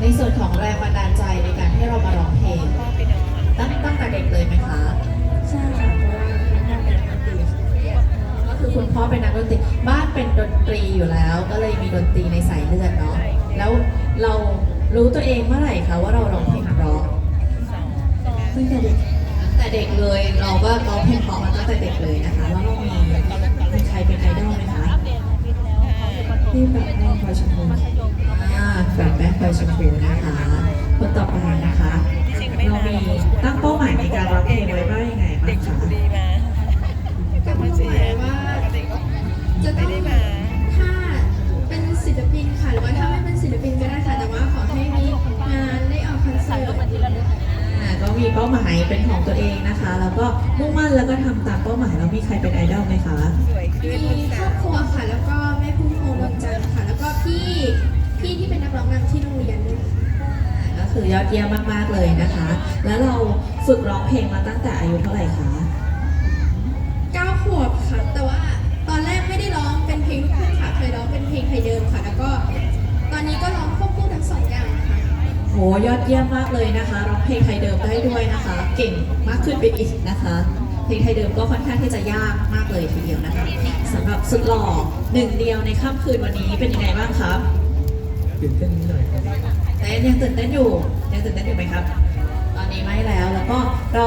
ในส่วนของแรงบันดาลใจในการที่เรามาร้องเพลงตั้งตั้งแต่เด็กเลยไหมคะใช่ค่ะเพราะว่าคุณพ่อเป็นนักดนตรีค่ะก็คือคุณพ่อเป็นนักดนตรีบ้านเป็นดนตรีอยู่แล้ว ก็เลยมีดนตรีในสายเลือดเนาะแล้วเรารู้ตัวเองเมื่อไหร่คะว่าเราร้องเพลงเพราะตั้งแต่เด็กตั้งแต่เด็กเลยเราก็ร้องเพลงเพราะมาตั้งแต่เด็กเลยนะคะแล้วเรามีมีใครเป็นไอดอลไหมคะที่แบบแม่พลอยชมพูอ่า แบบแม่พลอยชมพูนะคะคนต่อไปนะคะเรามีตั้งเป้าหมายในการร้องเพลงไว้ว่ายังไงบ้างคะก็มุ่งหมายว่าจะต้องถ้าเป็นศิลปินค่ะหรือว่าถ้าไม่เป็นศิลปินก็ได้ค่ะแต่ว่าขอให้มีงานได้ออกคอนเสิร์ตก็มีเป้าหมายเป็นของตัวเองนะคะ แล้วก็มุ่งมั่นแล้วก็ทำตามเป้าหมายแล้วมีใครเป็นไอดอลไหมคะมี เยี่ยมมากๆเลยนะคะ แล้วเราฝึกร้องเพลงมาตั้งแต่อายุเท่าไหร่คะเก้าขวบค่ะ แต่ว่าตอนแรกไม่ได้ร้องเป็นเพลงลูกทุ่งค่ะ เคยร้องเป็นเพลงไทยเดิมค่ะ แล้วก็ ตอนนี้ก็ร้องควบคู่ทั้งสองอย่างค่ะ โหยอดเยี่ยมมากเลยนะคะ ร้องเพลงไทยเดิมได้ด้วยนะคะ เก่งมากขึ้นไปอีกนะคะ เพลงไทยเดิมก็ค่อนข้างที่จะยากมากเลยทีเดียวนะคะสำหรับสุดหล่อหนึ่งเดียวในค่ำคืนวันนี้เป็นยังไงบ้างครับตื่นเต้นนิดหน่อยครับ แต่ยังตื่นเต้นอยู่ยังตื่นเต้นอยู่ไหมครับ ตอนนี้ไม่แล้วแล้วก็เรา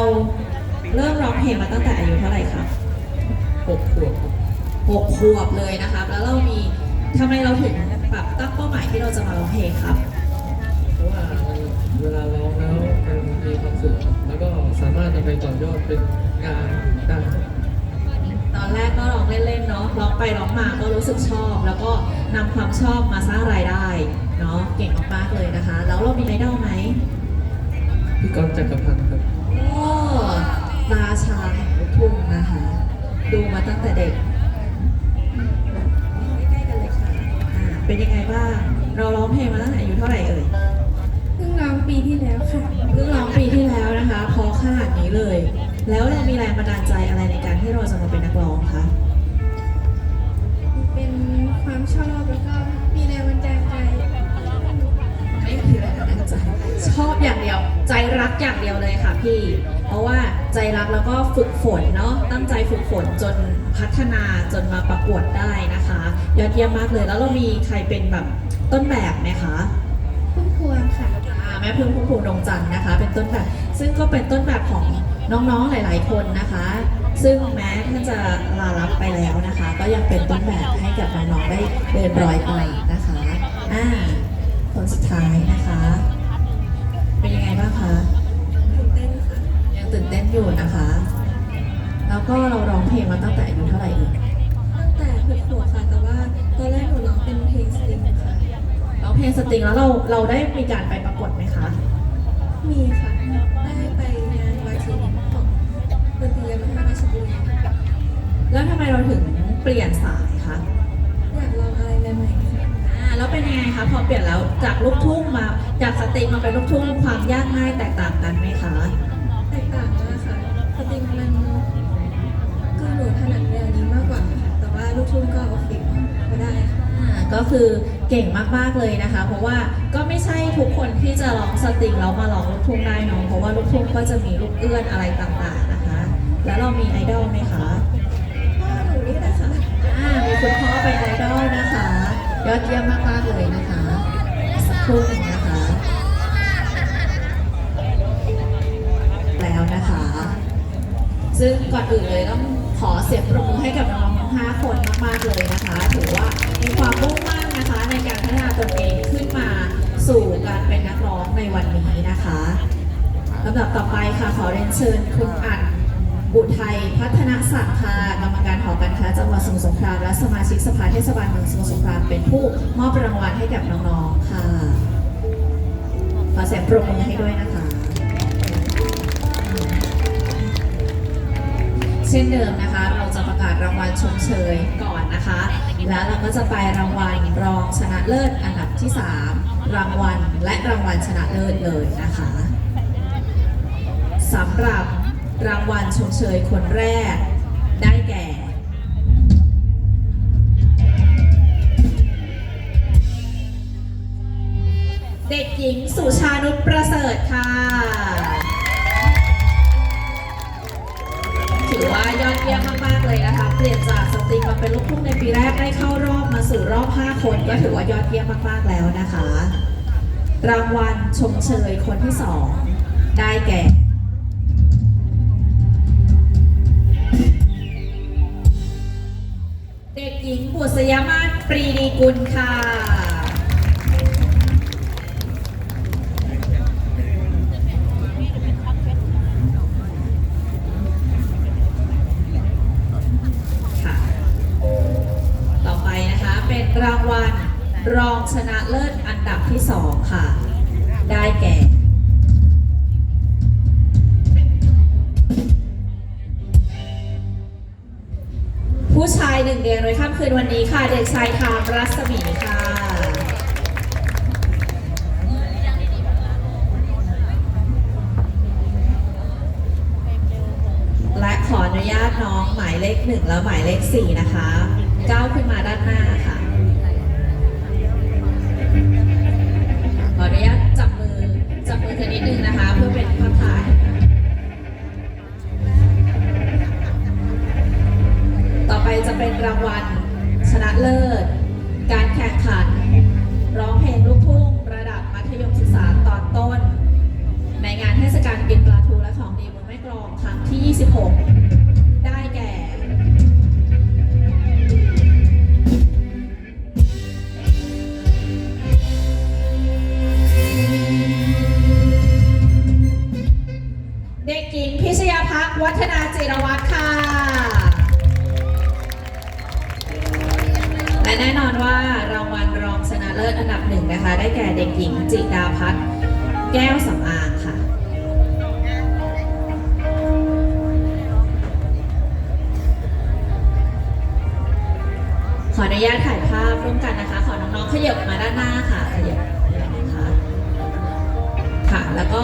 เริ่มร้องเพลงมาตั้งแต่อายุเท่าไหร่ครับหกขวบครับหกขวบเลยนะครับ แล้วเรามีทำไมเราถึงแบบตั้งเป้าหมายที่เราจะมาร้องเพลงครับเพราะว่าเวลาร้องแล้วมันมีความสุขครับแล้วก็สามารถนำไปต่อยอดเป็นงานได้ครับตอนแรกก็ร้องเล่นๆเนาะร้องไปร้องมาก็รู้สึกชอบ แล้วก็นำความชอบมาสร้างรายได้ เนาะเก่งมากๆเลยนะคะ แล้วเรามีไอดอลไหมพี่ก๊อฟจักรพันธ์ครับโอ้ราชาแห่งลูกทุ่งนะคะ ดูมาตั้งแต่เด็กใกล้ๆกันเลยค่ะอ่าเป็นยังไงบ้าง เราร้องเพลงมาตั้งแต่อายุเท่าไหร่เอ่ย เพิ่งร้องปีที่แล้วค่ะ เพิ่งร้องปีที่แล้วนะคะพอขนาดนี้เลย แล้วเรามีแรงบันดาลใจอะไรในการ พี่ เพราะว่าใจรักแล้วก็ฝึกฝนเนาะตั้งใจฝึกฝนจนพัฒนาจนมาประกวดได้นะคะ ยอดเยี่ยมมากเลยแล้วเรามีใครเป็นแบบต้นแบบไหมคะพุ่มพวงค่ะอ่าแม่พึ่งพุ่มพวงดวงจันทร์นะคะ เป็นต้นแบบซึ่งก็เป็นต้นแบบของน้องๆหลาย ๆ คนนะคะ ซึ่งแม้ท่านจะลาลับไปแล้วนะคะ ก็ยังเป็นต้นแบบให้กับน้องๆได้เดินรอยไปนะคะอ่าคนสุดท้ายนะคะ เป็นยังไงบ้างคะ อยู่นะคะ แล้วก็เราร้องเพลงมาตั้งแต่อายุเท่าไหร่เอ่ยตั้งแต่หกขวบค่ะแต่ว่าตอนแรกหนูร้องเป็นเพลงสตริงค่ะร้องเพลงสตริงแล้วเราเราได้มีการไปประกวดไหมคะ มีค่ะ ได้ไปงานวาทีของดนตรียามาฮ่าราชบุรีแล้วทำไมเราถึงเปลี่ยนสายคะอยากลองอะไรใหม่ๆค่ะอ่าแล้วเป็นยังไงคะพอเปลี่ยนแล้วจากลูกทุ่งมาจากสตริงมาเป็นลูกทุ่งความยากง่ายแตกต่างกันไหมคะ ลูกทุ่งก็โอเคก็ได้ค่ะ อ่าก็คือเก่งมากๆเลยนะคะ เพราะว่าก็ไม่ใช่ทุกคนที่จะร้องสตริงแล้วมาร้องลูกทุ่งได้เนอะเพราะว่าลูกทุ่งก็จะมีลูกเอื้อนอะไรต่างๆนะคะ แล้วเรามีไอดอลไหมคะพ่อหนูนี่แหละค่ะอ่ามีคุณพ่อเป็นไอดอลนะคะ ยอดเยี่ยมมากๆเลยนะคะสักครู่หนึ่งนะคะ แล้วนะคะ ซึ่งก่อนอื่นเลยต้องขอเสียงปรบมือให้กับน้องๆ ทั้ง5คนมากๆเลยนะคะถือว่ามีความมุ่งมั่นนะคะในการพัฒนาตนเองขึ้นมาสู่การเป็นนักร้องในวันนี้นะคะลำดับต่อไปค่ะขอเรียนเชิญคุณอัดอุทัยพัฒนศักดิ์ค่ะกรรมการหอการค้าจังหวัดสมุทรสงครามและสมาชิกสภาเทศบาลเมืองสมุทรสงครามเป็นผู้มอบรางวัลให้กับน้องๆค่ะขอเสียงปรบมือให้ด้วยนะคะ เช่นเดิมนะคะเราจะ ประกาศรางวัลชมเชยก่อนนะคะ แล้วเราก็จะไปรางวัลรองชนะเลิศอันดับที่ 3 รางวัลและรางวัลชนะเลิศเลยนะคะสำหรับรางวัลชมเชยคนแรกได้แก่เด็กหญิงสุชานุประเสริฐค่ะ ถือว่ายอดเยี่ยมมากๆเลยนะคะเปลี่ยนจากสตริงมาเป็นลูกทุ่งในปีแรกได้เข้ารอบมาสู่รอบ 5 คนก็ถือว่ายอดเยี่ยมมากๆแล้วนะคะ รางวัลชมเชยคนที่ 2 ได้แก่เด็กหญิงบุษยมาศปรีดีกุลค่ะ รองชนะเลิศอันดับที่2ค่ะ ได้แก่ผู้ชายหนึ่งเดียวในค่ำคืนวันนี้ค่ะ เด็กชายทามรัศมีค่ะ และขออนุญาตน้องหมายเลขหนึ่งแล้วหมายเลขสี่นะคะ ก้าวขึ้นมาด้านหน้า ชนะเลิศ การแข่งขัน ร้องเพลงลูกทุ่งระดับมัธยมศึกษาตอนต้น ในงานเทศกาลกินปลาทูและของดีเมืองแม่กลองครั้งที่ 26 ว่ารางวัลรองชนะเลิศอันดับหนึ่งนะคะ ได้แก่เด็กหญิงจิดาพัฒน์แก้วสำอางค่ะขออนุญาตถ่ายภาพร่วมกันนะคะ ขอน้องๆขยับมาด้านหน้าค่ะขยับขยับนะคะค่ะ แล้วก็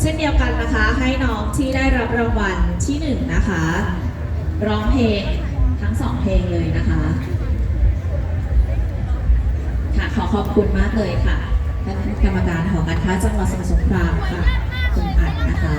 เช่นเดียวกันนะคะ ให้น้องที่ได้รับรางวัลที่หนึ่งนะคะ ร้องเพลงทั้งสองเพลงเลยนะคะ ขอขอบคุณมากเลยค่ะท่านกรรมการหอการค้าจังหวัดสมุทรสงครามค่ะคุณอัดนะคะ